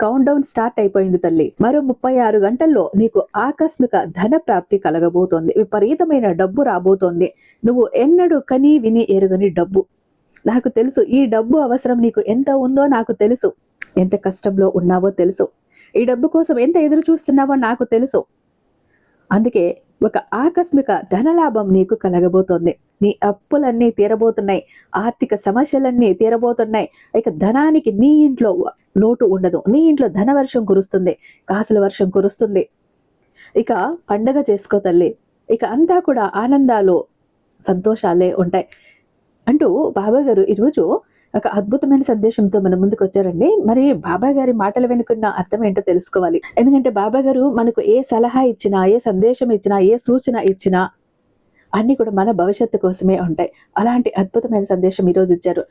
Count down start అయిపోయింది తల్లి. మరో ముప్పై ఆరు గంటల్లో నీకు ఆకస్మిక ధన ప్రాప్తి కలగబోతోంది. విపరీతమైన డబ్బు రాబోతోంది. నువ్వు ఎన్నడూ కని విని ఎరుగని డబ్బు. నాకు తెలుసు ఈ డబ్బు అవసరం నీకు ఎంత ఉందో నాకు తెలుసు. ఎంత కష్టంలో ఉన్నావో తెలుసు. ఈ డబ్బు కోసం ఎంత ఎదురు చూస్తున్నావో నాకు తెలుసు. అందుకే ఒక ఆకస్మిక ధనలాభం నీకు కలగబోతోంది. నీ అప్పులన్నీ తీరబోతున్నాయి. ఆర్థిక సమస్యలన్నీ తీరబోతున్నాయి. ఇక ధనానికి నీ ఇంట్లో లోటు ఉండదు. నీ ఇంట్లో ధన వర్షం కురుస్తుంది. కాసుల వర్షం కురుస్తుంది. ఇక పండగ చేసుకో తల్లి. ఇక అంతా కూడా ఆనందాలు సంతోషాలే ఉంటాయి. అంటూ బాబా గారు ఈరోజు ఒక అద్భుతమైన సందేశంతో మన ముందుకు వచ్చారండి. మరి బాబా గారి మాటల వెనుకున్న అర్థం ఏంటో తెలుసుకోవాలి. ఎందుకంటే బాబా గారు మనకు ఏ సలహా ఇచ్చినా ఏ సందేశం ఇచ్చినా ఏ సూచన ఇచ్చినా అన్ని కూడా మన భవిష్యత్తు కోసమే ఉంటాయి. అలాంటి అద్భుతమైన సందేశం ఈరోజు ఇచ్చారు.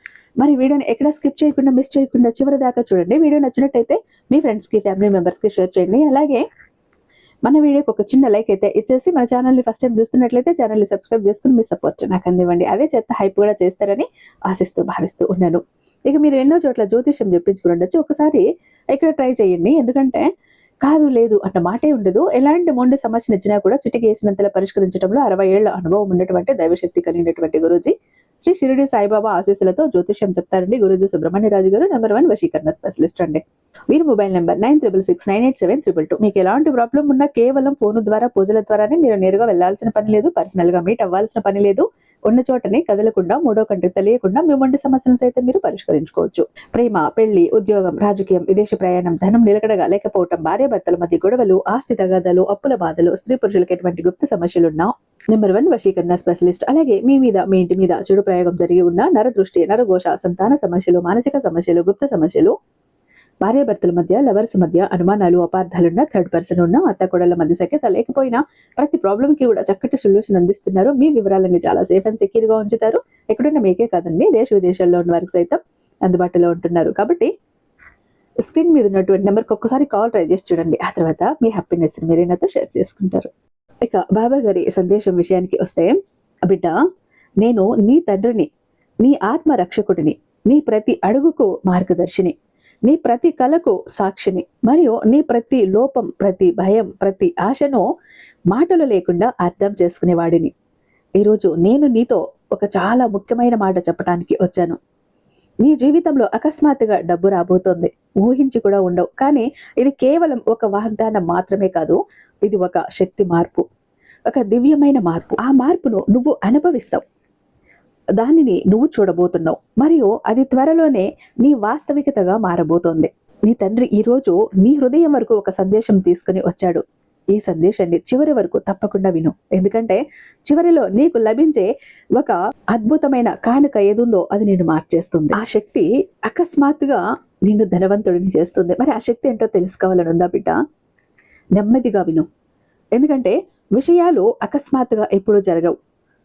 మరి వీడియోని ఎక్కడ స్కిప్ చేయకుండా మిస్ చేయకుండా చివరి దాకా చూడండి. వీడియో నచ్చినట్టయితే మీ ఫ్రెండ్స్కి ఫ్యామిలీ మెంబర్స్కి షేర్ చేయండి. అలాగే మన వీడియోకి ఒక చిన్న లైక్ అయితే ఇచ్చేసి మన ఛానల్ని ఫస్ట్ టైం చూస్తున్నట్లయితే ఛానల్ని సబ్స్క్రైబ్ చేసుకుని మీ సపోర్ట్ నాకు అందివ్వండి అదే చేత హైప్ కూడా చేస్తారని ఆశిస్తూ భావిస్తూ ఉన్నాను. ఇక మీరు ఎన్నో చోట్ల జ్యోతిష్యం చెప్పించుకుని ఉండొచ్చు. ఒకసారి ఇక్కడ ట్రై చేయండి. ఎందుకంటే కాదు లేదు అన్న మాటే ఉండదు. ఎలాంటి మొండి సమస్యను ఇచ్చినా కూడా చిటికేసినంతలా పరిష్కరించడంలో అరవై ఏళ్ళ అనుభవం ఉన్నటువంటి దైవశక్తి కలిగినటువంటి గురూజీ శ్రీ షిరిడి సాయిబాబా ఆశీస్సులతో జ్యోతిష్యం చెప్తారండి గురుజీ సుబ్రహ్మణ్యరాజు గారు నెంబర్ వన్ వశీకరణ స్పెషలిస్ట్ అండి. వీరి mobile number nine triple six nine eight seven triple two మీకు ఎలాంటి ప్రాబ్లం ఉన్నా కేవలం ఫోన్ ద్వారా పూజల ద్వారానే మీరు నేరుగా వెళ్ళాల్సిన పని లేదు పర్సనల్గా మీట్ అవ్వాల్సిన పని లేదు. ఉన్న చోటనే కదలకుండా మూడో కంటికి తెలియకుండా మీ వంటి సమస్యలను సైతం మీరు పరిష్కరించుకోవచ్చు. ప్రేమ పెళ్ళి ఉద్యోగం రాజకీయం విదేశీ ప్రయాణం ధనం నిలకడగా లేకపోవటం భార్యాభర్తల మధ్య గొడవలు ఆస్తి తగాదాలు అప్పుల బాధలు స్త్రీ పురుషులకు ఎటువంటి గుప్త సమస్యలున్నా నెంబర్ వన్ వశీకరణ స్పెషలిస్ట్ అలాగే మీ మీద మీ ఇంటి మీద చెడు ప్రయోగం జరిగి ఉన్న నరదృష్టి నరఘోష సంతాన సమస్యలు మానసిక సమస్యలు గుప్త సమస్యలు భార్యాభర్తల మధ్య లవర్స్ మధ్య అనుమానాలు అపార్థాలున్న థర్డ్ పర్సన్ ఉన్న అత్త కొడల మధ్య సఖ్యత లేకపోయినా ప్రతి ప్రాబ్లంకి కూడా చక్కటి సొల్యూషన్ అందిస్తున్నారు. మీ వివరాలన్నీ చాలా సేఫ్ అండ్ సెక్యూర్గా ఉంచుతారు. ఎక్కడైనా మీకే కాదండి దేశ విదేశాల్లో ఉన్న వారికి సైతం అందుబాటులో ఉంటున్నారు. కాబట్టి స్క్రీన్ మీద ఉన్నటువంటి నెంబర్కి ఒక్కసారి కాల్ ట్రై చేసి చూడండి. ఆ తర్వాత మీ హ్యాపీనెస్ మీరేనాతో షేర్ చేసుకుంటారు. ఇక బాబా గారి సందేశం విషయానికి వస్తే బిడ్డ నేను నీ తండ్రిని నీ ఆత్మ రక్షకుడిని నీ ప్రతి అడుగుకు మార్గదర్శిని నీ ప్రతి కళకు సాక్షిని మరియు నీ ప్రతి లోపం ప్రతి భయం ప్రతి ఆశను మాటలు లేకుండా అర్థం చేసుకునేవాడిని. ఈరోజు నేను నీతో ఒక చాలా ముఖ్యమైన మాట చెప్పడానికి వచ్చాను. నీ జీవితంలో అకస్మాత్తుగా డబ్బు రాబోతోంది. ఊహించి కూడా ఉండవు. కానీ ఇది కేవలం ఒక వాగ్దానం మాత్రమే కాదు. ఇది ఒక శక్తి మార్పు. ఒక దివ్యమైన మార్పు. ఆ మార్పును నువ్వు అనుభవిస్తావు. దానిని నువ్వు చూడబోతున్నావు. మరియు అది త్వరలోనే నీ వాస్తవికతగా మారబోతోంది. నీ తండ్రి ఈరోజు నీ హృదయం వరకు ఒక సందేశం తీసుకుని వచ్చాడు. ఈ సందేశాన్ని చివరి వరకు తప్పకుండా విను. ఎందుకంటే చివరిలో నీకు లభించే ఒక అద్భుతమైన కానుక ఏదుందో అది నేను మార్చేస్తుంది. ఆ శక్తి అకస్మాత్తుగా నిన్ను ధనవంతుడిని చేస్తుంది. మరి ఆ శక్తి ఏంటో తెలుసుకోవాలని ఉందా బిడ్డ? నెమ్మదిగా విను. ఎందుకంటే విషయాలు అకస్మాత్తుగా ఎప్పుడూ జరగవు.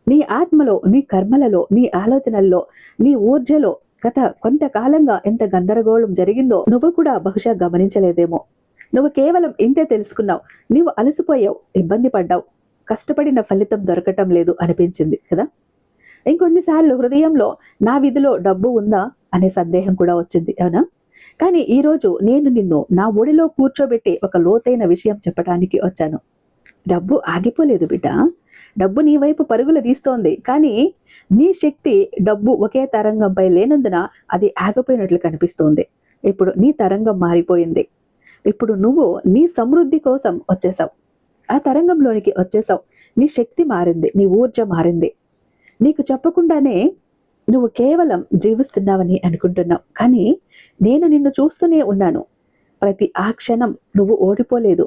నీ ఆత్మలో నీ కర్మలలో నీ ఆలోచనల్లో నీ ఊర్జలో గత కొంతకాలంగా ఎంత గందరగోళం జరిగిందో నువ్వు కూడా బహుశా గమనించలేదేమో. నువ్వు కేవలం ఇంతే తెలుసుకున్నావు. నీవు అలసిపోయావు ఇబ్బంది పడ్డావు. కష్టపడిన ఫలితం దొరకటం లేదు అనిపించింది కదా? ఇంకొన్నిసార్లు హృదయంలో నా విధిలో డబ్బు ఉందా అనే సందేహం కూడా వచ్చింది అవునా? కానీ ఈరోజు నేను నిన్ను నా ఒడిలో కూర్చోబెట్టి ఒక లోతైన విషయం చెప్పడానికి వచ్చాను. డబ్బు ఆగిపోలేదు బిడ్డ. డబ్బు నీ వైపు పరుగులు తీస్తోంది కానీ నీ శక్తి డబ్బు ఒకే తరంగంపై లేనందున అది ఆగిపోయినట్లు కనిపిస్తోంది. ఇప్పుడు నీ తరంగం మారిపోయింది. ఇప్పుడు నువ్వు నీ సమృద్ధి కోసం వచ్చేసావు. ఆ తరంగంలోనికి వచ్చేసావు. నీ శక్తి మారింది నీ ఊర్జ మారింది. నీకు చెప్పకుండానే నువ్వు కేవలం జీవిస్తున్నావని అనుకుంటున్నావు. కానీ నేను నిన్ను చూస్తూనే ఉన్నాను. ప్రతి ఆ క్షణం నువ్వు ఓడిపోలేదు.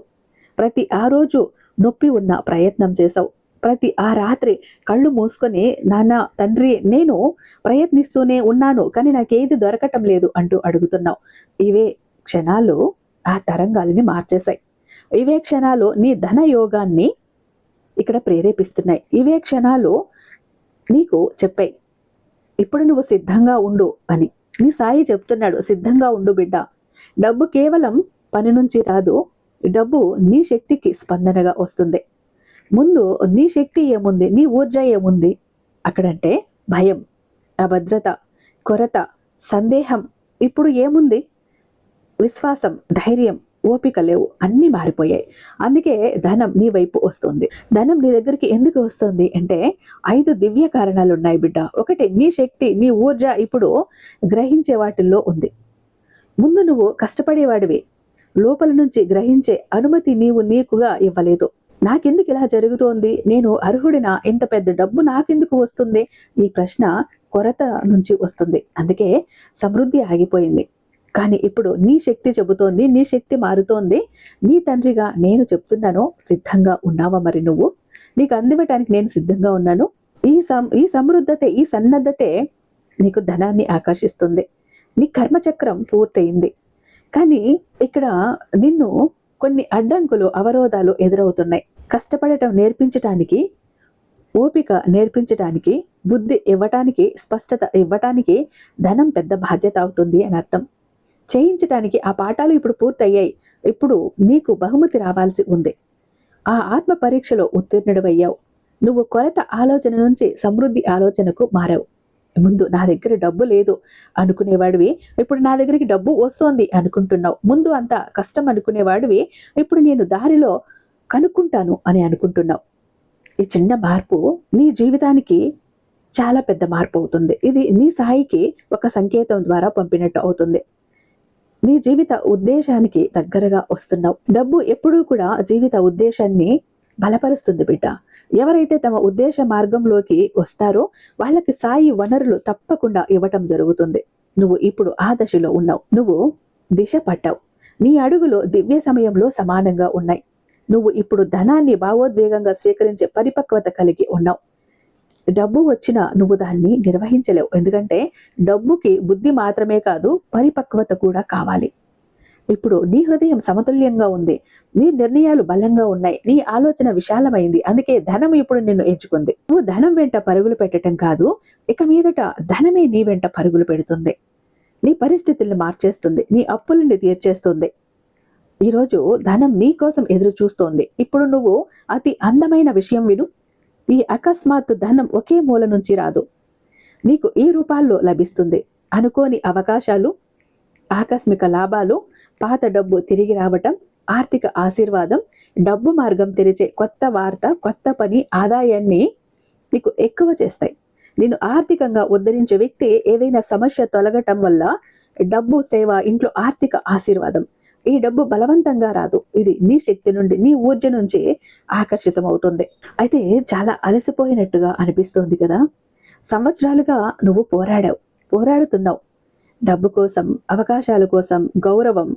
ప్రతి ఆ రోజు నొప్పి ఉన్న ప్రయత్నం చేసావు ప్రతి ఆ రాత్రి కళ్ళు మూసుకొని నాన్న తండ్రి నేను ప్రయత్నిస్తూనే ఉన్నాను కానీ నాకేది దొరకటం లేదు అంటూ అడుగుతున్నావు. ఇవే క్షణాలు ఆ తరంగాలని మార్చేశాయి. ఇవే క్షణాలు నీ ధన యోగాన్ని ఇక్కడ ప్రేరేపిస్తున్నాయి. ఇవే క్షణాలు నీకు చెప్పాయి. ఇప్పుడు నువ్వు సిద్ధంగా ఉండు అని. నీ సాయి చెప్తున్నాడు సిద్ధంగా ఉండు బిడ్డ. డబ్బు కేవలం పని నుంచి రాదు. డబ్బు నీ శక్తికి స్పందనగా వస్తుంది. ముందు నీ శక్తి ఏముంది? నీ ఊర్జ ఏముంది? అక్కడంటే భయం అభద్రత కొరత సందేహం. ఇప్పుడు ఏముంది? విశ్వాసం ధైర్యం ఓపిక లేవు. అన్నీ మారిపోయాయి. అందుకే ధనం నీ వైపు వస్తుంది. ధనం నీ దగ్గరికి ఎందుకు వస్తుంది అంటే ఐదు దివ్య కారణాలు ఉన్నాయి బిడ్డ. ఒకటి నీ శక్తి నీ ఊర్జ ఇప్పుడు గ్రహించే వాటిల్లో ఉంది. ముందు నువ్వు కష్టపడేవాడివి. లోపల నుంచి గ్రహించే అనుమతి నీవు నీకుగా ఇవ్వలేదు. నాకెందుకు ఇలా జరుగుతోంది? నేను అర్హుడినా? ఇంత పెద్ద డబ్బు నాకెందుకు వస్తుంది? ఈ ప్రశ్న కొరత నుంచి వస్తుంది. అందుకే సమృద్ధి ఆగిపోయింది. కానీ ఇప్పుడు నీ శక్తి చెబుతోంది నీ శక్తి మారుతోంది. నీ తండ్రిగా నేను చెప్తున్నాను సిద్ధంగా ఉన్నావా మరి నువ్వు? నీకు అందివ్వటానికి నేను సిద్ధంగా ఉన్నాను. ఈ సం ఈ సమృద్ధతే ఈ సన్నద్ధతే నీకు ధనాన్ని ఆకర్షిస్తుంది. నీ కర్మచక్రం పూర్తయింది. కానీ ఇక్కడ నిన్ను కొన్ని అడ్డంకులు అవరోధాలు ఎదురవుతున్నాయి. కష్టపడటం నేర్పించటానికి ఓపిక నేర్పించటానికి బుద్ధి ఇవ్వటానికి స్పష్టత ఇవ్వటానికి ధనం పెద్ద బాధ్యత అవుతుంది అని అర్థం. చేయించటానికి ఆ పాఠాలు ఇప్పుడు పూర్తయ్యాయి. ఇప్పుడు నీకు బహుమతి రావాల్సి ఉంది. ఆ ఆత్మ పరీక్షలో ఉత్తీర్ణుడవయ్యావు. నువ్వు కొరత ఆలోచన నుంచి సమృద్ధి ఆలోచనకు మారావు. ముందు నా దగ్గర డబ్బు లేదు అనుకునేవాడివి ఇప్పుడు నా దగ్గరికి డబ్బు వస్తోంది అనుకుంటున్నావు. ముందు అంత కష్టం అనుకునేవాడివి ఇప్పుడు నేను దారిలో కనుక్కుంటాను అని అనుకుంటున్నావు. ఈ చిన్న మార్పు నీ జీవితానికి చాలా పెద్ద మార్పు అవుతుంది. ఇది నీ సాయికి ఒక సంకేతం ద్వారా పంపినట్టు అవుతుంది. నీ జీవిత ఉద్దేశానికి దగ్గరగా వస్తున్నావు. డబ్బు ఎప్పుడూ కూడా జీవిత ఉద్దేశాన్ని బలపరుస్తుంది బిడ్డ. ఎవరైతే తమ ఉద్దేశ మార్గంలోకి వస్తారో వాళ్ళకి సాయి వనరులు తప్పకుండా ఇవ్వటం జరుగుతుంది. నువ్వు ఇప్పుడు ఆ దశలో ఉన్నావు. నువ్వు దిశ పట్టావు. నీ అడుగులు దివ్య సమయంలో సమానంగా ఉన్నాయి. నువ్వు ఇప్పుడు ధనాన్ని భావోద్వేగంగా స్వీకరించే పరిపక్వత కలిగి ఉన్నావు. డబ్బు వచ్చినా నువ్వు దాన్ని నిర్వహించలేవు. ఎందుకంటే డబ్బుకి బుద్ధి మాత్రమే కాదు పరిపక్వత కూడా కావాలి. ఇప్పుడు నీ హృదయం సమతుల్యంగా ఉంది. నీ నిర్ణయాలు బలంగా ఉన్నాయి. నీ ఆలోచన విశాలమైంది. అందుకే ధనం ఇప్పుడు నిన్ను ఎంచుకుంది. నువ్వు ధనం వెంట పరుగులు పెట్టడం కాదు ఇక మీదట ధనమే నీ వెంట పరుగులు పెడుతుంది. నీ పరిస్థితుల్ని మార్చేస్తుంది. నీ అప్పులని తీర్చేస్తుంది. ఈరోజు ధనం నీ కోసం ఎదురు చూస్తోంది ఇప్పుడు నువ్వు అతి అందమైన విషయం విను. ఈ అకస్మాత్తు ధనం ఒకే మూల నుంచి రాదు. నీకు ఈ రూపాల్లో లభిస్తుంది. అనుకోని అవకాశాలు ఆకస్మిక లాభాలు పాత డబ్బు తిరిగి రావటం ఆర్థిక ఆశీర్వాదం డబ్బు మార్గం తెరిచే కొత్త వార్త కొత్త పని ఆదాయాన్ని నీకు ఎక్కువ చేస్తాయి. నేను ఆర్థికంగా ఉద్ధరించే వ్యక్తి ఏదైనా సమస్య తొలగటం వల్ల డబ్బు సేవ ఇంట్లో ఆర్థిక ఆశీర్వాదం. ఈ డబ్బు బలవంతంగా రాదు. ఇది నీ శక్తి నుండి నీ ఊర్జ నుంచి ఆకర్షితం అవుతుంది అయితే చాలా అలసిపోయినట్టుగా అనిపిస్తోంది కదా? సంవత్సరాలుగా నువ్వు పోరాడావు పోరాడుతున్నావు. డబ్బు కోసం అవకాశాల కోసం గౌరవం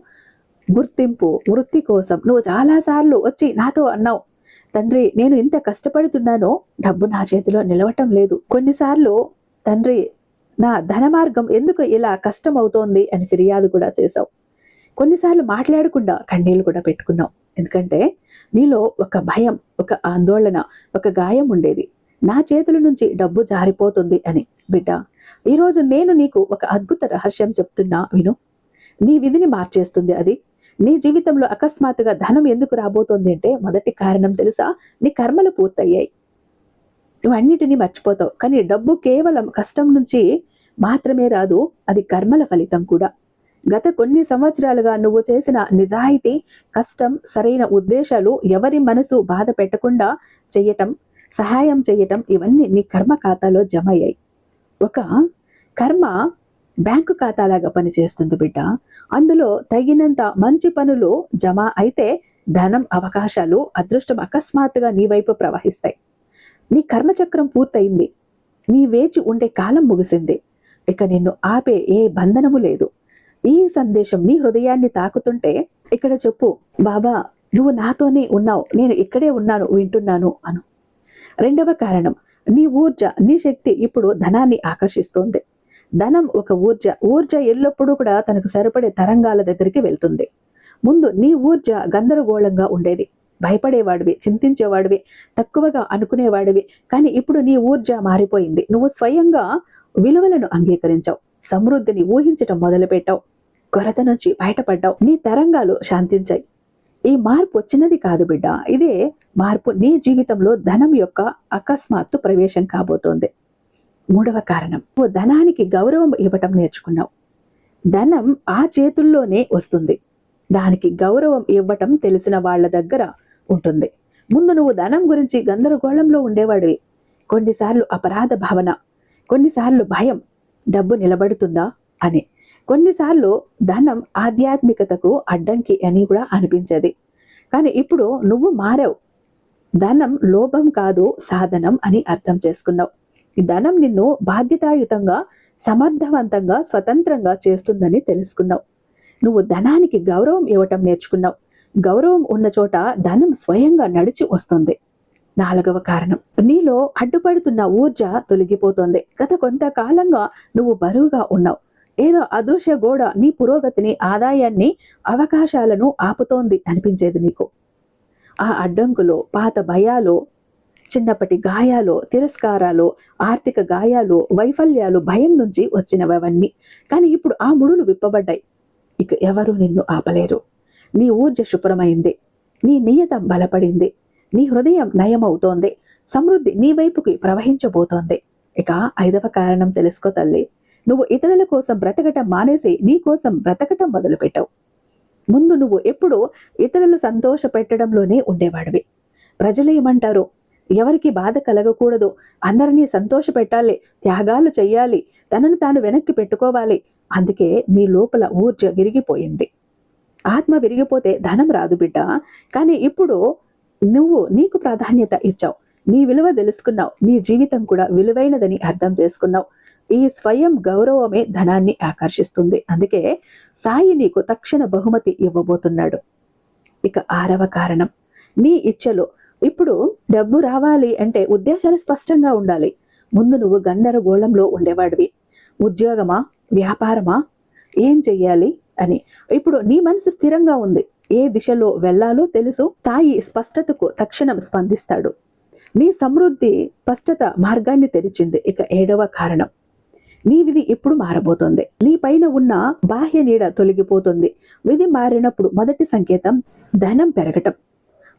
గుర్తింపు వృత్తి కోసం నువ్వు చాలాసార్లు వచ్చి నాతో అన్నావు తండ్రి నేను ఇంత కష్టపడుతున్నానో డబ్బు నా చేతిలో నిలవటం లేదు. కొన్నిసార్లు తండ్రి నా ధన మార్గం ఎందుకు ఇలా కష్టం అవుతోంది అని ఫిర్యాదు కూడా చేశావు. కొన్నిసార్లు మాట్లాడకుండా కన్నీళ్ళు కూడా పెట్టుకున్నావు ఎందుకంటే నీలో ఒక భయం ఒక ఆందోళన ఒక గాయం ఉండేది. నా చేతుల నుంచి డబ్బు జారిపోతుంది అని. బిడ్డ ఈరోజు నేను నీకు ఒక అద్భుత రహస్యం చెప్తున్నా విను. నీ విధిని మార్చేస్తుంది అది. నీ జీవితంలో అకస్మాత్తుగా ధనం ఎందుకు రాబోతోంది అంటే మొదటి కారణం తెలుసా? నీ కర్మలు పూర్తయ్యాయి. నువ్వు అన్నిటినీ మర్చిపోతావు. కానీ డబ్బు కేవలం కష్టం నుంచి మాత్రమే రాదు అది కర్మల ఫలితం కూడా. గత కొన్ని సంవత్సరాలుగా నువ్వు చేసిన నిజాయితీ కష్టం సరైన ఉద్దేశాలు ఎవరి మనసు బాధ పెట్టకుండా చెయ్యటం సహాయం చేయటం ఇవన్నీ నీ కర్మ ఖాతాలో జమ అయ్యాయి ఒక కర్మ బ్యాంకు ఖాతాలాగా పనిచేస్తుంది బిడ్డ. అందులో తగినంత మంచి పనులు జమ అయితే ధనం అవకాశాలు అదృష్టం అకస్మాత్తుగా నీ వైపు ప్రవహిస్తాయి. నీ కర్మచక్రం పూర్తయింది. నీ వేచి ఉండే కాలం ముగిసింది. ఇక నిన్ను ఆపే ఏ బంధనము లేదు. ఈ సందేశం నీ హృదయాన్ని తాకుతుంటే ఇక్కడ చెప్పు బాబా నువ్వు నాతోనే ఉన్నావు నేను ఇక్కడే ఉన్నాను వింటున్నాను అను. రెండవ కారణం నీ ఊర్జ నీ శక్తి ఇప్పుడు ధనాన్ని ఆకర్షిస్తోంది. ధనం ఒక ఊర్జ ఊర్జ ఎల్లప్పుడూ కూడా తనకు సరిపడే తరంగాల దగ్గరికి వెళ్తుంది. ముందు నీ ఊర్జ గందరగోళంగా ఉండేది. భయపడేవాడివి చింతించేవాడివి తక్కువగా అనుకునేవాడివి కానీ ఇప్పుడు నీ ఊర్జ మారిపోయింది. నువ్వు స్వయంగా విలువలను అంగీకరించావు. సమృద్ధిని ఊహించటం మొదలుపెట్టావు. కొరత నుంచి బయటపడ్డావు. నీ తరంగాలు శాంతించాయి. ఈ మార్పు వచ్చినది కాదు బిడ్డ. ఇదే మార్పు నీ జీవితంలో ధనం యొక్క అకస్మాత్తు ప్రవేశం కాబోతోంది. మూడవ కారణం. నువ్వు ధనానికి గౌరవం ఇవ్వటం నేర్చుకున్నావు. ధనం ఆ చేతుల్లోనే వస్తుంది. దానికి గౌరవం ఇవ్వటం తెలిసిన వాళ్ళ దగ్గర ఉంటుంది. ముందు నువ్వు ధనం గురించి గందరగోళంలో ఉండేవాడివి. కొన్నిసార్లు అపరాధ భావన కొన్నిసార్లు భయం డబ్బు నిలబడుతుందా అని. కొన్నిసార్లు ధనం ఆధ్యాత్మికతకు అడ్డంకి అని కూడా అనిపించేది. కానీ ఇప్పుడు నువ్వు మారావు. ధనం లోభం కాదు సాధనం అని అర్థం చేసుకున్నావు. ఈ ధనం నిన్ను బాధ్యతాయుతంగా సమర్థవంతంగా స్వతంత్రంగా చేస్తుందని తెలుసుకున్నావు. నువ్వు ధనానికి గౌరవం ఇవ్వటం నేర్చుకున్నావు. గౌరవం ఉన్న చోట ధనం స్వయంగా నడిచి వస్తుంది. నాలుగవ కారణం. నీలో అడ్డుపడుతున్న ఊర్జ తొలగిపోతోంది. గత కొంతకాలంగా నువ్వు బరువుగా ఉన్నావు. ఏదో అదృశ్య గోడ నీ పురోగతిని ఆదాయాన్ని అవకాశాలను ఆపుతోంది అనిపించేది నీకు. ఆ అడ్డంకులు పాత భయాలు చిన్నప్పటి గాయాలు తిరస్కారాలు ఆర్థిక గాయాలు వైఫల్యాలు భయం నుంచి వచ్చినవన్నీ. కానీ ఇప్పుడు ఆ ముడులు విప్పబడ్డాయి. ఇక ఎవరూ నిన్ను ఆపలేరు. నీ ఊర్జ శుభ్రమైంది. నీ నియత బలపడింది. నీ హృదయం నయమవుతోంది. సమృద్ధి నీ వైపుకి ప్రవహించబోతోంది. ఇక ఐదవ కారణం తెలుసుకో తల్లి. నువ్వు ఇతరుల కోసం బ్రతకటం మానేసి నీ కోసం బ్రతకటం మొదలుపెట్టావు. ముందు నువ్వు ఎప్పుడు ఇతరులు సంతోష పెట్టడంలోనే ఉండేవాడివి. ప్రజలు ఏమంటారు? ఎవరికి బాధ కలగకూడదు. అందరినీ సంతోష పెట్టాలి త్యాగాలు చెయ్యాలి. తనను తాను వెనక్కి పెట్టుకోవాలి. అందుకే నీ లోపల ఊర్జ విరిగిపోయింది. ఆత్మ విరిగిపోతే ధనం రాదు బిడ్డ. కానీ ఇప్పుడు నువ్వు నీకు ప్రాధాన్యత ఇచ్చావు. నీ విలువ తెలుసుకున్నావు. నీ జీవితం కూడా విలువైనదని అర్థం చేసుకున్నావు. ఈ స్వయం గౌరవమే ధనాన్ని ఆకర్షిస్తుంది. అందుకే సాయి నీకు తక్షణ బహుమతి ఇవ్వబోతున్నాడు. ఇక ఆరవ కారణం. నీ ఇచ్చలు ఇప్పుడు డబ్బు రావాలి అంటే ఉద్దేశాలు స్పష్టంగా ఉండాలి. ముందు నువ్వు గందరగోళంలో ఉండేవాడివి. ఉద్యోగమా? వ్యాపారమా? ఏం చెయ్యాలి? అని. ఇప్పుడు నీ మనసు స్థిరంగా ఉంది. ఏ దిశలో వెళ్ళాలో తెలుసు. తాయి స్పష్టతకు తక్షణం స్పందిస్తాడు. నీ సమృద్ధి స్పష్టత మార్గాన్ని తెరిచింది. ఇక ఏడవ కారణం. నీ విధి ఇప్పుడు మారబోతోంది. నీ పైన ఉన్న బాహ్య నీడ తొలగిపోతుంది. విధి మారినప్పుడు మొదటి సంకేతం ధనం పెరగటం.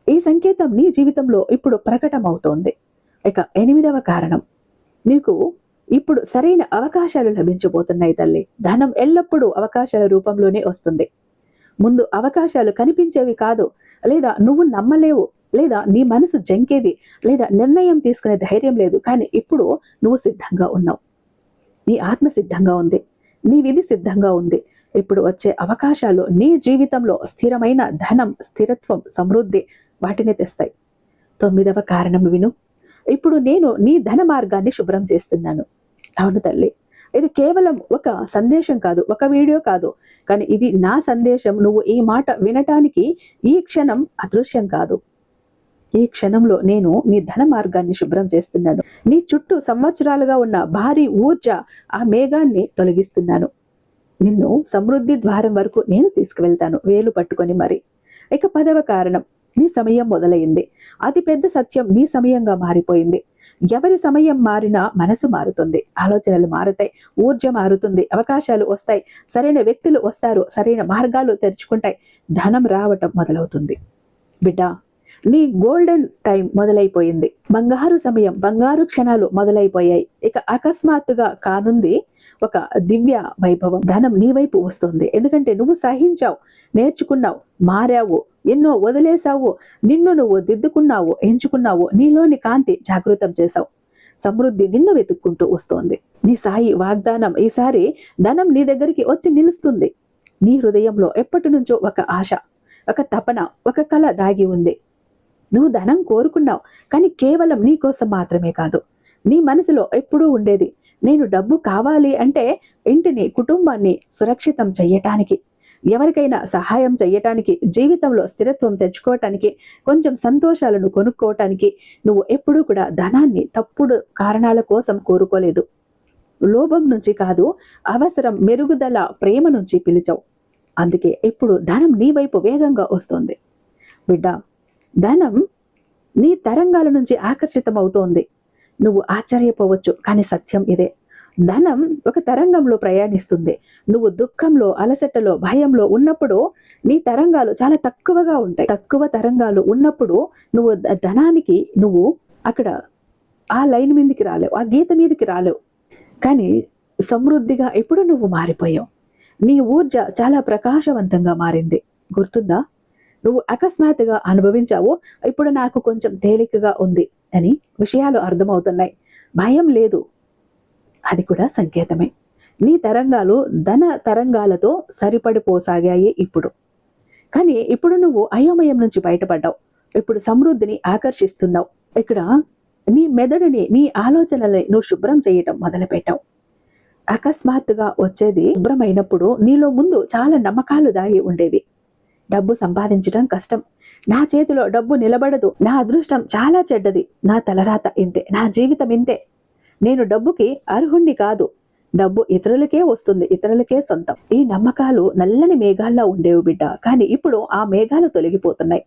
ఈ సంకేతం నీ జీవితంలో ఇప్పుడు ప్రకటమవుతోంది. ఇక ఎనిమిదవ కారణం. నీకు ఇప్పుడు సరైన అవకాశాలు లభించబోతున్నాయి తల్లి. ధనం ఎల్లప్పుడూ అవకాశాల రూపంలోనే వస్తుంది. ముందు అవకాశాలు కనిపించేవి కాదు. లేదా నువ్వు నమ్మలేవు. లేదా నీ మనసు జంకేది. లేదా నిర్ణయం తీసుకునే ధైర్యం లేదు. కానీ ఇప్పుడు నువ్వు సిద్ధంగా ఉన్నావు. నీ ఆత్మ సిద్ధంగా ఉంది. నీ విధి సిద్ధంగా ఉంది. ఇప్పుడు వచ్చే అవకాశాలు నీ జీవితంలో స్థిరమైన ధనం స్థిరత్వం సమృద్ధి వాటిని తెస్తాయి. తొమ్మిదవ కారణం విను. ఇప్పుడు నేను నీ ధన మార్గాన్ని శుభ్రం చేస్తున్నాను. అవును తల్లి. ఇది కేవలం ఒక సందేశం కాదు ఒక వీడియో కాదు. కానీ ఇది నా సందేశం. నువ్వు ఈ మాట వినటానికి ఈ క్షణం అదృశ్యం కాదు. ఈ క్షణంలో నేను నీ ధన మార్గాన్ని శుభ్రం చేస్తున్నాను. నీ చుట్టూ సంవత్సరాలుగా ఉన్న భారీ ఊర్జ ఆ మేఘాన్ని తొలగిస్తున్నాను. నిన్ను సమృద్ధి ద్వారం వరకు నేను తీసుకువెళ్తాను. వేలు పట్టుకొని మరి. ఇక పదవ కారణం నీ సమయం మొదలైంది. అతి పెద్ద సత్యం నీ సమయంగా మారిపోయింది. ఎవరి సమయం మారినా మనసు మారుతుంది. ఆలోచనలు మారుతాయి. ఊర్జ మారుతుంది. అవకాశాలు వస్తాయి. సరైన వ్యక్తులు వస్తారు. సరైన మార్గాలు తెరుచుకుంటాయి. ధనం రావటం మొదలవుతుంది. బిడ్డ నీ గోల్డెన్ టైం మొదలైపోయింది. బంగారు సమయం బంగారు క్షణాలు మొదలైపోయాయి. ఇక అకస్మాత్తుగా కానుంది ఒక దివ్య వైభవం. ధనం నీ వైపు వస్తుంది. ఎందుకంటే నువ్వు సహించావు నేర్చుకున్నావు మారావు. ఎన్నో వదిలేశావు నిన్ను నువ్వు దిద్దుకున్నావు ఎంచుకున్నావు నీలోని కాంతి జాగృతం చేశావు. సమృద్ధి నిన్ను వెతుక్కుంటూ వస్తోంది. నీ సాయి వాగ్దానం ఈసారి ధనం నీ దగ్గరికి వచ్చి నిలుస్తుంది. నీ హృదయంలో ఎప్పటి నుంచో ఒక ఆశ ఒక తపన ఒక కళ దాగి ఉంది. నువ్వు ధనం కోరుకున్నావు కానీ కేవలం నీ కోసం మాత్రమే కాదు. నీ మనసులో ఎప్పుడూ ఉండేది నేను డబ్బు కావాలి అంటే ఇంటిని కుటుంబాన్ని సురక్షితం చెయ్యటానికి. ఎవరికైనా సహాయం చేయటానికి జీవితంలో స్థిరత్వం తెచ్చుకోవటానికి కొంచెం సంతోషాలను కొనుక్కోవటానికి నువ్వు ఎప్పుడూ కూడా ధనాన్ని తప్పుడు కారణాల కోసం కోరుకోలేదు. లోభం నుంచి కాదు అవసరం మెరుగుదల ప్రేమ నుంచి పిలిచావు. అందుకే ఇప్పుడు ధనం నీ వైపు వేగంగా వస్తుంది. బిడ్డ ధనం నీ తరంగాల నుంచి ఆకర్షితమవుతోంది. నువ్వు ఆశ్చర్యపోవచ్చు కానీ సత్యం ఇదే. ధనం ఒక తరంగంలో ప్రయాణిస్తుంది. నువ్వు దుఃఖంలో అలసటలో భయంలో ఉన్నప్పుడు నీ తరంగాలు చాలా తక్కువగా ఉంటాయి. తక్కువ తరంగాలు ఉన్నప్పుడు నువ్వు ధనానికి నువ్వు అక్కడ ఆ లైన్ మీదకి రాలేవు ఆ గీత మీదకి రాలేవు. కానీ సమృద్ధిగా ఎప్పుడు నువ్వు మారిపోయావు? నీ ఊర్జ చాలా ప్రకాశవంతంగా మారింది. గుర్తుందా? నువ్వు అకస్మాత్తుగా అనుభవించావు ఇప్పుడు నాకు కొంచెం తేలికగా ఉంది అని విషయాలు అర్థమవుతున్నాయి. భయం లేదు. అది కూడా సంకేతమే. నీ తరంగాలు ధన తరంగాలతో సరిపడిపోసాగాయి ఇప్పుడు. కానీ ఇప్పుడు నువ్వు అయోమయం నుంచి బయటపడ్డావు. ఇప్పుడు సమృద్ధిని ఆకర్షిస్తున్నావు. ఇక్కడ నీ మెదడుని నీ ఆలోచనల్ని నువ్వు శుభ్రం చేయటం మొదలుపెట్టావు. అకస్మాత్తుగా వచ్చేది శుభ్రమైనప్పుడు నీలో ముందు చాలా నమ్మకాలు దాగి ఉండేవి. డబ్బు సంపాదించడం కష్టం. నా చేతిలో డబ్బు నిలబడదు. నా అదృష్టం చాలా చెడ్డది. నా తలరాత ఇంతే. నా జీవితం ఇంతే. నేను డబ్బుకి అర్హుణ్ణి కాదు. డబ్బు ఇతరులకే వస్తుంది ఇతరులకే సొంతం. ఈ నమ్మకాలు నల్లని మేఘాల్లో ఉండేవి బిడ్డ. కానీ ఇప్పుడు ఆ మేఘాలు తొలగిపోతున్నాయి.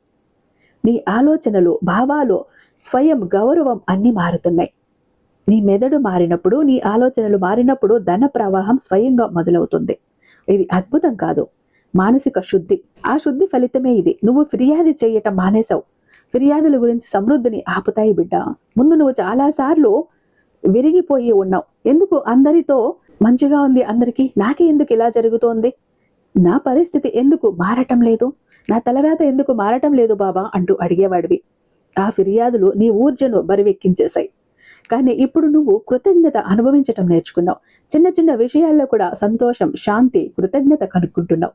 నీ ఆలోచనలు భావాలు స్వయం గౌరవం అన్ని మారుతున్నాయి. నీ మెదడు మారినప్పుడు నీ ఆలోచనలు మారినప్పుడు ధన ప్రవాహం స్వయంగా మొదలవుతుంది. ఇది అద్భుతం కాదు. మానసిక శుద్ధి. ఆ శుద్ధి ఫలితమే ఇది. నువ్వు ఫిర్యాదు చేయటం మానేశావు. ఫిర్యాదుల గురించి సమృద్ధిని ఆపుతాయి బిడ్డ. ముందు నువ్వు చాలాసార్లు విరిగిపోయి ఉన్నావు. ఎందుకు? అందరితో మంచిగా ఉంది. అందరికీ నాకే ఎందుకు ఇలా జరుగుతోంది? నా పరిస్థితి ఎందుకు మారటం లేదు? నా తలరాత ఎందుకు మారటం లేదు బాబా? అంటూ అడిగేవాడివి. ఆ ఫిర్యాదులు నీ ఊర్జను బరివెక్కించేశాయి. కానీ ఇప్పుడు నువ్వు కృతజ్ఞత అనుభవించటం నేర్చుకున్నావు. చిన్న చిన్న విషయాల్లో కూడా సంతోషం శాంతి కృతజ్ఞత కనుక్కుంటున్నావు.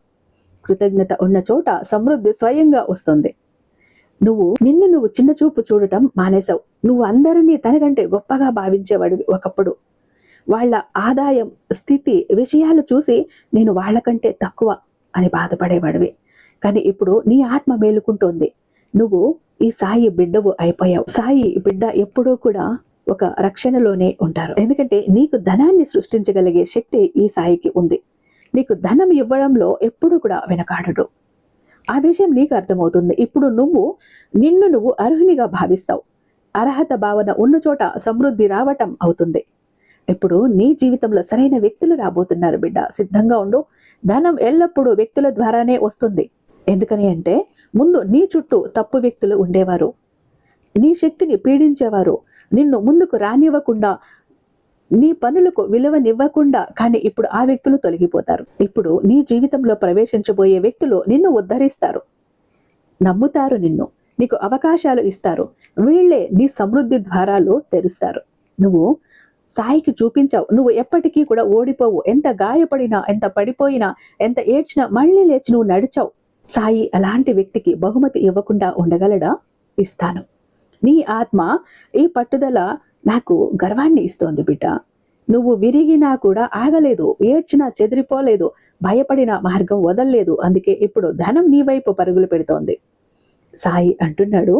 కృతజ్ఞత ఉన్న చోట సమృద్ధి స్వయంగా వస్తుంది. నువ్వు నిన్ను నువ్వు చిన్న చూపు చూడటం మానేశావు. నువ్వు అందరినీ తనకంటే గొప్పగా భావించేవాడివి ఒకప్పుడు. వాళ్ళ ఆదాయం స్థితి విషయాలు చూసి నేను వాళ్ళకంటే తక్కువ అని బాధపడేవాడివి. కానీ ఇప్పుడు నీ ఆత్మ మేలుకుంటోంది. నువ్వు ఈ సాయి బిడ్డవు అయిపోయావు. సాయి బిడ్డ ఎప్పుడూ కూడా ఒక రక్షణలోనే ఉంటారు. ఎందుకంటే నీకు ధనాన్ని సృష్టించగలిగే శక్తి ఈ సాయికి ఉంది. నీకు ధనం ఇవ్వడంలో ఎప్పుడు కూడా వెనకాడడు. ఆ విషయం నీకు అర్థమవుతుంది. ఇప్పుడు నువ్వు నిన్ను నువ్వు అర్హునిగా భావిస్తావు. అర్హత భావన ఉన్న చోట సమృద్ధి రావటం అవుతుంది. ఇప్పుడు నీ జీవితంలో సరైన వ్యక్తులు రాబోతున్నారు బిడ్డ. సిద్ధంగా ఉండు. ధనం ఎల్లప్పుడూ వ్యక్తుల ద్వారానే వస్తుంది. ఎందుకని అంటే ముందు నీ చుట్టూ తప్పు వ్యక్తులు ఉండేవారు. నీ శక్తిని పీడించేవారు. నిన్ను ముందుకు రానివ్వకుండా నీ పనులకు విలువనివ్వకుండా కానీ ఇప్పుడు ఆ వ్యక్తులు తొలగిపోతారు. ఇప్పుడు నీ జీవితంలో ప్రవేశించబోయే వ్యక్తులు నిన్ను ఉద్ధరిస్తారు. నమ్ముతారు నిన్ను. నీకు అవకాశాలు ఇస్తారు. వీళ్ళే నీ సమృద్ధి ద్వారాలు తెరుస్తారు. నువ్వు సాయికి చూపించావు. నువ్వు ఎప్పటికీ కూడా ఓడిపోవు. ఎంత గాయపడినా ఎంత పడిపోయినా ఎంత ఏడ్చినా మళ్ళీ లేచి నువ్వు నడిచావు. సాయి అలాంటి వ్యక్తికి బహుమతి ఇవ్వకుండా ఉండగలడా? ఇస్తాను. నీ ఆత్మ ఈ పట్టుదల నాకు గర్వాన్ని ఇస్తోంది బిడ్డ. నువ్వు విరిగినా కూడా ఆగలేదు ఏడ్చినా చెదిరిపోలేదు భయపడిన మార్గం వదల్లేదు అందుకే ఇప్పుడు ధనం నీ వైపు పరుగులు పెడుతోంది. సాయి అంటున్నాడు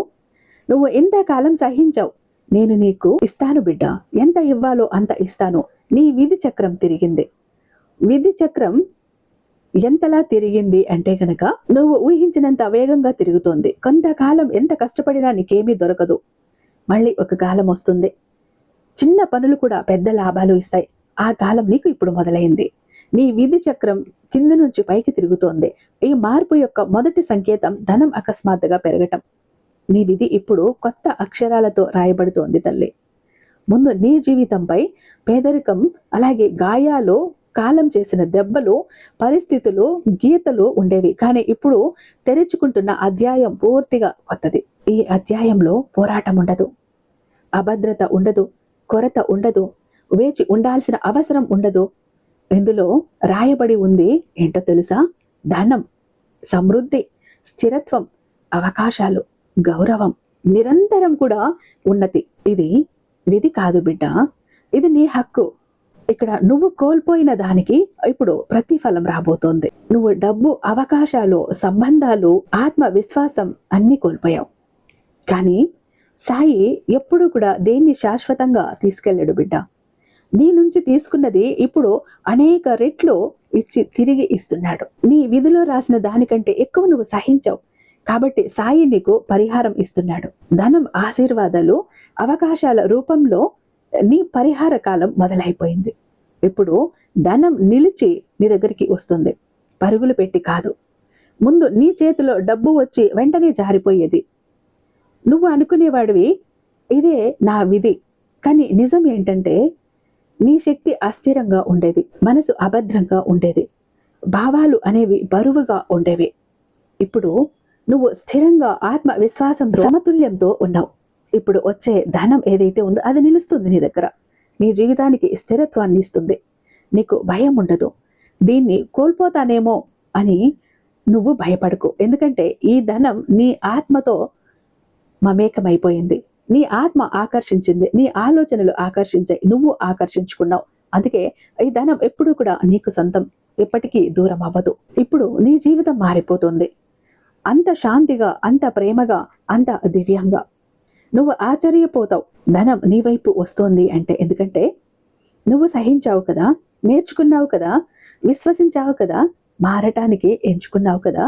నువ్వు ఎంతకాలం సహించావు నేను నీకు ఇస్తాను బిడ్డ ఎంత ఇవ్వాలో అంత ఇస్తాను నీ విధి చక్రం తిరిగింది. విధి చక్రం ఎంతలా తిరిగింది అంటే గనక నువ్వు ఊహించినంత వేగంగా తిరుగుతోంది కొంతకాలం ఎంత కష్టపడినా నీకేమీ దొరకదు. మళ్ళీ ఒక కాలం వస్తుంది. చిన్న పనులు కూడా పెద్ద లాభాలు ఇస్తాయి. ఆ కాలం నీకు ఇప్పుడు మొదలైంది. నీ విధి చక్రం కింద నుంచి పైకి తిరుగుతోంది. ఈ మార్పు యొక్క మొదటి సంకేతం ధనం అకస్మాత్తుగా పెరగటం. నీ విధి ఇప్పుడు కొత్త అక్షరాలతో రాయబడుతోంది తల్లి. ముందు నీ జీవితంపై పేదరికం అలాగే గాయాలు కాలం చేసిన దెబ్బలు పరిస్థితులు గీతలు ఉండేవి. కానీ ఇప్పుడు తెరుచుకుంటున్న అధ్యాయం పూర్తిగా కొత్తది. ఈ అధ్యాయంలో పోరాటం ఉండదు. అభద్రత ఉండదు. కొరత ఉండదు వేచి ఉండాల్సిన అవసరం ఉండదు. ఇందులో రాయబడి ఉంది ఏంటో తెలుసా? ధనం సమృద్ధి స్థిరత్వం అవకాశాలు గౌరవం నిరంతరం కూడా ఉన్నతి. ఇది విధి కాదు బిడ్డ. ఇది నీ హక్కు. ఇక్కడ నువ్వు కోల్పోయిన దానికి ఇప్పుడు ప్రతిఫలం రాబోతోంది. నువ్వు డబ్బు అవకాశాలు సంబంధాలు ఆత్మవిశ్వాసం అన్ని కోల్పోయావు. కానీ సాయి ఎప్పుడూ కూడా దేన్ని శాశ్వతంగా తీసుకెళ్ళాడు బిడ్డ. నీ నుంచి తీసుకున్నది ఇప్పుడు అనేక రెట్లు ఇచ్చి తిరిగి ఇస్తున్నాడు. నీ విధిలో రాసిన దానికంటే ఎక్కువ నువ్వు సహించావు. కాబట్టి సాయి నీకు పరిహారం ఇస్తున్నాడు. ధనం ఆశీర్వాదాలు అవకాశాల రూపంలో నీ పరిహార కాలం మొదలైపోయింది. ఇప్పుడు ధనం నిలిచి నీ దగ్గరికి వస్తుంది. పరుగులు పెట్టి కాదు. ముందు నీ చేతిలో డబ్బు వచ్చి వెంటనే జారిపోయేది. నువ్వు అనుకునేవాడివి ఇదే నా విధి. కానీ నిజం ఏంటంటే నీ శక్తి అస్థిరంగా ఉండేది మనసు అభద్రంగా ఉండేది భావాలు అనేవి బరువుగా ఉండేవి. ఇప్పుడు నువ్వు స్థిరంగా ఆత్మవిశ్వాసం సమతుల్యంతో ఉన్నావు. ఇప్పుడు వచ్చే ధనం ఏదైతే ఉందో అది నిలుస్తుంది నీ దగ్గర. నీ జీవితానికి స్థిరత్వాన్ని ఇస్తుంది. నీకు భయం ఉండదు. దీన్ని కోల్పోతానేమో అని నువ్వు భయపడకు. ఎందుకంటే ఈ ధనం నీ ఆత్మతో మమేకమైపోయింది. నీ ఆత్మ ఆకర్షించింది నీ ఆలోచనలు ఆకర్షించాయి నువ్వు ఆకర్షించుకున్నావు. అందుకే ఈ ధనం ఎప్పుడూ కూడా నీకు సొంతం ఎప్పటికీ దూరం అవ్వదు. ఇప్పుడు నీ జీవితం మారిపోతుంది. అంత శాంతిగా అంత ప్రేమగా అంత దివ్యంగా. నువ్వు ఆశ్చర్యపోతావు ధనం నీ వైపు వస్తోంది అంటే. ఎందుకంటే నువ్వు సహించావు కదా నేర్చుకున్నావు కదా విశ్వసించావు కదా మారటానికి ఎంచుకున్నావు కదా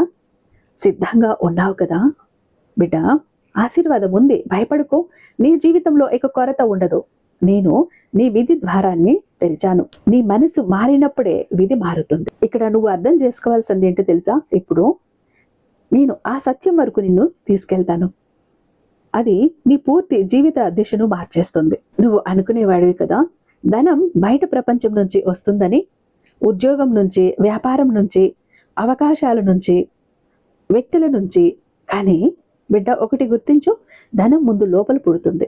సిద్ధంగా ఉన్నావు కదా బిడ్డ. ఆశీర్వాదం ఉంది. భయపడుకో. నీ జీవితంలో ఇక కొరత ఉండదు. నేను నీ విధి ద్వారాన్ని తెరిచాను. నీ మనసు మారినప్పుడే విధి మారుతుంది. ఇక్కడ నువ్వు అర్థం చేసుకోవాల్సింది ఏంటో తెలుసా? ఇప్పుడు నేను ఆ సత్యం వరకు నిన్ను తీసుకెళ్తాను. అది నీ పూర్తి జీవిత దిశను మార్చేస్తుంది. నువ్వు అనుకునేవాడివి కదా? ధనం బయట ప్రపంచం నుంచి వస్తుందని ఉద్యోగం నుంచి వ్యాపారం నుంచి అవకాశాల నుంచి వ్యక్తుల నుంచి. కానీ బిడ్డ ఒకటి గుర్తించు ధనం ముందు లోపల పుడుతుంది.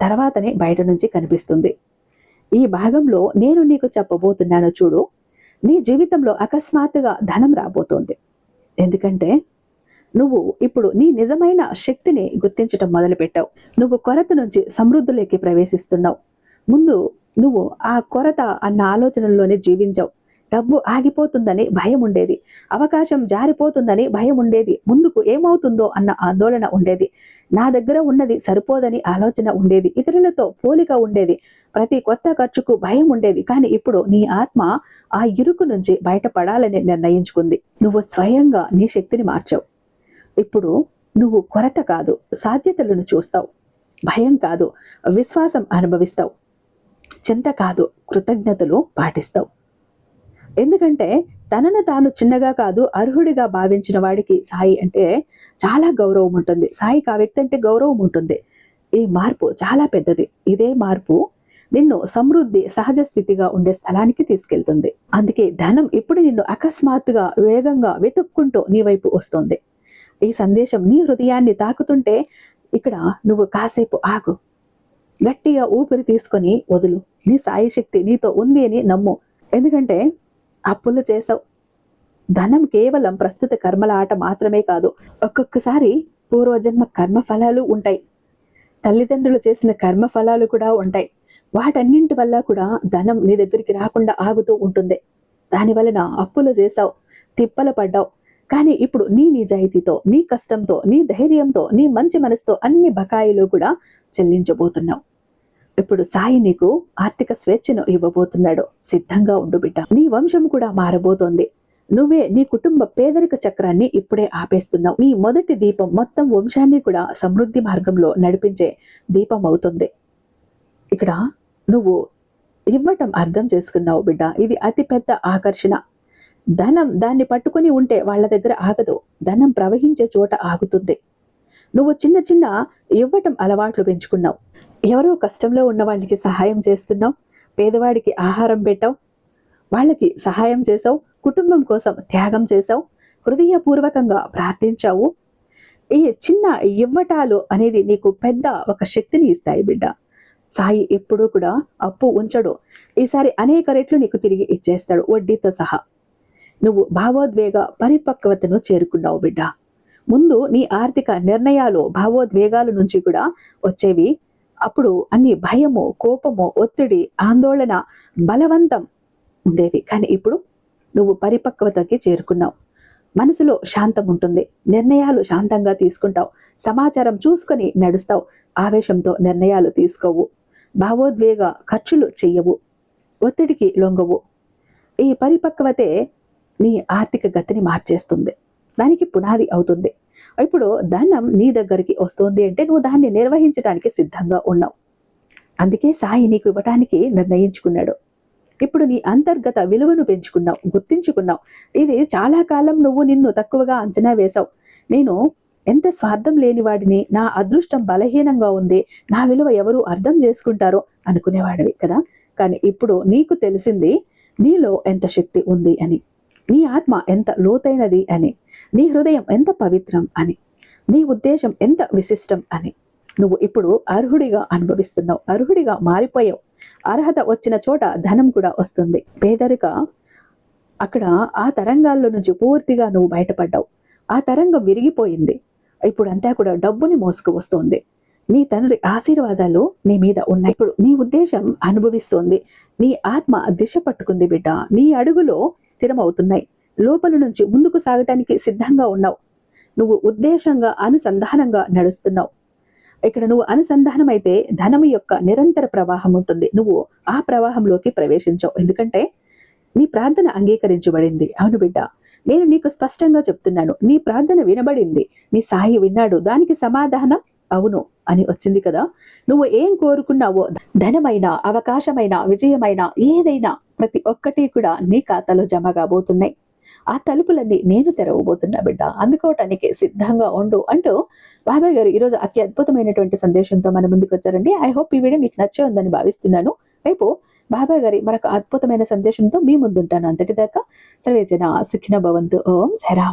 తర్వాతనే బయట నుంచి కనిపిస్తుంది. ఈ భాగంలో నేను నీకు చెప్పబోతున్నాను చూడు నీ జీవితంలో అకస్మాత్తుగా ధనం రాబోతోంది. ఎందుకంటే నువ్వు ఇప్పుడు నీ నిజమైన శక్తిని గుర్తించటం మొదలుపెట్టావు. నువ్వు కొరత నుంచి సమృద్ధిలోకి ప్రవేశిస్తున్నావు. ముందు నువ్వు ఆ కొరత అన్న ఆలోచనల్లోనే జీవించావు. డబ్బు ఆగిపోతుందని భయం ఉండేది. అవకాశం జారిపోతుందని భయం ఉండేది. ముందుకు ఏమవుతుందో అన్న ఆందోళన ఉండేది. నా దగ్గర ఉన్నది సరిపోదని ఆలోచన ఉండేది. ఇతరులతో పోలిక ఉండేది. ప్రతి కొత్త ఖర్చుకు భయం ఉండేది. కానీ ఇప్పుడు నీ ఆత్మ ఆ ఇరుకు నుంచి బయటపడాలని నిర్ణయించుకుంది. నువ్వు స్వయంగా నీ శక్తిని మార్చావు. ఇప్పుడు నువ్వు కొరత కాదు సాధ్యతలను చూస్తావు. భయం కాదు విశ్వాసం అనుభవిస్తావు. చింత కాదు కృతజ్ఞతలు పాటిస్తావు. ఎందుకంటే తనను తాను చిన్నగా కాదు అర్హుడిగా భావించిన వాడికి సాయి అంటే చాలా గౌరవం ఉంటుంది. సాయికి ఆ వ్యక్తి అంటే గౌరవం ఉంటుంది. ఈ మార్పు చాలా పెద్దది. ఇదే మార్పు నిన్ను సమృద్ధి సహజ స్థితిగా ఉండే స్థలానికి తీసుకెళ్తుంది. అందుకే ధనం ఇప్పుడు నిన్ను అకస్మాత్తుగా వేగంగా వెతుక్కుంటూ నీ వైపు వస్తుంది. ఈ సందేశం నీ హృదయాన్ని తాకుతుంటే ఇక్కడ నువ్వు కాసేపు ఆగు. గట్టిగా ఊపిరి తీసుకొని వదులు. నీ సాయి శక్తి నీతో ఉంది అని నమ్ము. ఎందుకంటే అప్పులు చేసావు ధనం కేవలం ప్రస్తుత కర్మల ఆట మాత్రమే కాదు ఒక్కొక్కసారి పూర్వజన్మ కర్మ ఫలాలు ఉంటాయి. తల్లిదండ్రులు చేసిన కర్మ ఫలాలు కూడా ఉంటాయి. వాటన్నింటి వల్ల కూడా ధనం నీ దగ్గరికి రాకుండా ఆగుతూ ఉంటుంది. దాని వలన అప్పులు చేసావు తిప్పలు పడ్డావు. కానీ ఇప్పుడు నీ నిజాయితీతో నీ కష్టంతో నీ ధైర్యంతో నీ మంచి మనసుతో అన్ని బకాయిలు కూడా చెల్లించబోతున్నావు. ఇప్పుడు సాయి నీకు ఆర్థిక స్వేచ్ఛను ఇవ్వబోతున్నాడు. సిద్ధంగా ఉండు బిడ్డ. నీ వంశం కూడా మారబోతోంది. నువ్వే నీ కుటుంబ పేదరిక చక్రాన్ని ఇప్పుడే ఆపేస్తున్నావు. నీ మొదటి దీపం మొత్తం వంశాన్ని కూడా సమృద్ధి మార్గంలో నడిపించే దీపం అవుతుంది. ఇక్కడ నువ్వు ఇవ్వటం అర్థం చేసుకున్నావు బిడ్డ. ఇది అతి పెద్ద ఆకర్షణ. ధనం దాన్ని పట్టుకొని ఉంటే వాళ్ళ దగ్గర ఆగదు. ధనం ప్రవహించే చోట ఆగుతుంది. నువ్వు చిన్న చిన్న ఇవ్వటం అలవాట్లు పెంచుకున్నావు. ఎవరో కష్టంలో ఉన్న వాళ్ళకి సహాయం చేస్తున్నావు. పేదవాడికి ఆహారం పెట్టావు. వాళ్ళకి సహాయం చేసావు కుటుంబం కోసం త్యాగం చేసావు హృదయపూర్వకంగా ప్రార్థించావు. ఈ చిన్న ఇవ్వటాలు అనేది నీకు పెద్ద ఒక శక్తిని ఇస్తాయి బిడ్డ. సాయి ఎప్పుడూ కూడా అప్పు ఉంచడు. ఈసారి అనేక రెట్లు నీకు తిరిగి ఇచ్చేస్తాడు. వడ్డీతో సహా. నువ్వు భావోద్వేగ పరిపక్వతను చేరుకున్నావు బిడ్డ. ముందు నీ ఆర్థిక నిర్ణయాలు భావోద్వేగాల నుంచి కూడా వచ్చేవి. అప్పుడు అన్ని భయము కోపము ఒత్తిడి ఆందోళన బలవంతం ఉండేవి. కానీ ఇప్పుడు నువ్వు పరిపక్వతకి చేరుకున్నావు. మనసులో శాంతం ఉంటుంది. నిర్ణయాలు శాంతంగా తీసుకుంటావు. సమాచారం చూసుకొని నడుస్తావు. ఆవేశంతో నిర్ణయాలు తీసుకోవు. భావోద్వేగ ఖర్చులు చెయ్యవు. ఒత్తిడికి లొంగవు. ఈ పరిపక్వతే నీ ఆర్థిక గతిని మార్చేస్తుంది. దానికి పునాది అవుతుంది. ఇప్పుడు ధనం నీ దగ్గరికి వస్తుంది అంటే నువ్వు దాన్ని నిర్వహించడానికి సిద్ధంగా ఉన్నావు. అందుకే సాయి నీకు ఇవ్వటానికి నిర్ణయించుకున్నాడు. ఇప్పుడు నీ అంతర్గత విలువను పెంచుకున్నావు గుర్తించుకున్నావు. ఇది చాలా కాలం నువ్వు నిన్ను తక్కువగా అంచనా వేశావు. నేను ఎంత స్వార్థం లేని వాడిని నా అదృష్టం బలహీనంగా ఉంది నా విలువ ఎవరు అర్థం చేసుకుంటారో అనుకునేవాడివి కదా. కానీ ఇప్పుడు నీకు తెలిసింది నీలో ఎంత శక్తి ఉంది అని నీ ఆత్మ ఎంత లోతైనది అని. నీ హృదయం ఎంత పవిత్రం అని నీ ఉద్దేశం ఎంత విశిష్టం అని. నువ్వు ఇప్పుడు అర్హుడిగా అనుభవిస్తున్నావు అర్హుడిగా మారిపోయావు. అర్హత వచ్చిన చోట ధనం కూడా వస్తుంది. పేదరిక అక్కడ ఆ తరంగాల్లో నుంచి పూర్తిగా నువ్వు బయటపడ్డావు. ఆ తరంగం విరిగిపోయింది. ఇప్పుడు అంతా కూడా డబ్బుని మోసుకు వస్తుంది. నీ తండ్రి ఆశీర్వాదాలు నీ మీద ఉన్నాయి. ఇప్పుడు నీ ఉద్దేశం అనుభవిస్తోంది. నీ ఆత్మ దిశ పట్టుకుంది బిడ్డ. నీ అడుగులో స్థిరమవుతున్నాయి. లోపల నుంచి ముందుకు సాగటానికి సిద్ధంగా ఉన్నావు. నువ్వు ఉద్దేశంగా అనుసంధానంగా నడుస్తున్నావు. ఇక్కడ నువ్వు అనుసంధానం అయితే ధనము యొక్క నిరంతర ప్రవాహం ఉంటుంది. నువ్వు ఆ ప్రవాహంలోకి ప్రవేశించావు. ఎందుకంటే నీ ప్రార్థన అంగీకరించబడింది. అవును బిడ్డ నేను నీకు స్పష్టంగా చెప్తున్నాను. నీ ప్రార్థన వినబడింది. నీ సాయి విన్నాడు. దానికి సమాధానం అవును అని వచ్చింది కదా. నువ్వు ఏం కోరుకున్నావో ధనమైన అవకాశమైన విజయమైన ఏదైనా ప్రతి ఒక్కటి కూడా నీ ఖాతాలో జమ కాబోతున్నాయి. ఆ తలుపులన్నీ నేను తెరవబోతున్నా బిడ్డ. అందుకోవటానికి సిద్ధంగా ఉండు అంటూ బాబాయ్ గారు ఈరోజు అతి అద్భుతమైనటువంటి సందేశంతో మన ముందుకు వచ్చారండి. ఐ హోప్ ఈ వీడియో మీకు నచ్చే ఉందని భావిస్తున్నాను. రేపు బాబాయ్ గారి మరొక అద్భుతమైన సందేశంతో మీ ముందుంటాను. అంతటిదాకా సర్వేజన సుఖిన భవంతు. ఓం సరామ్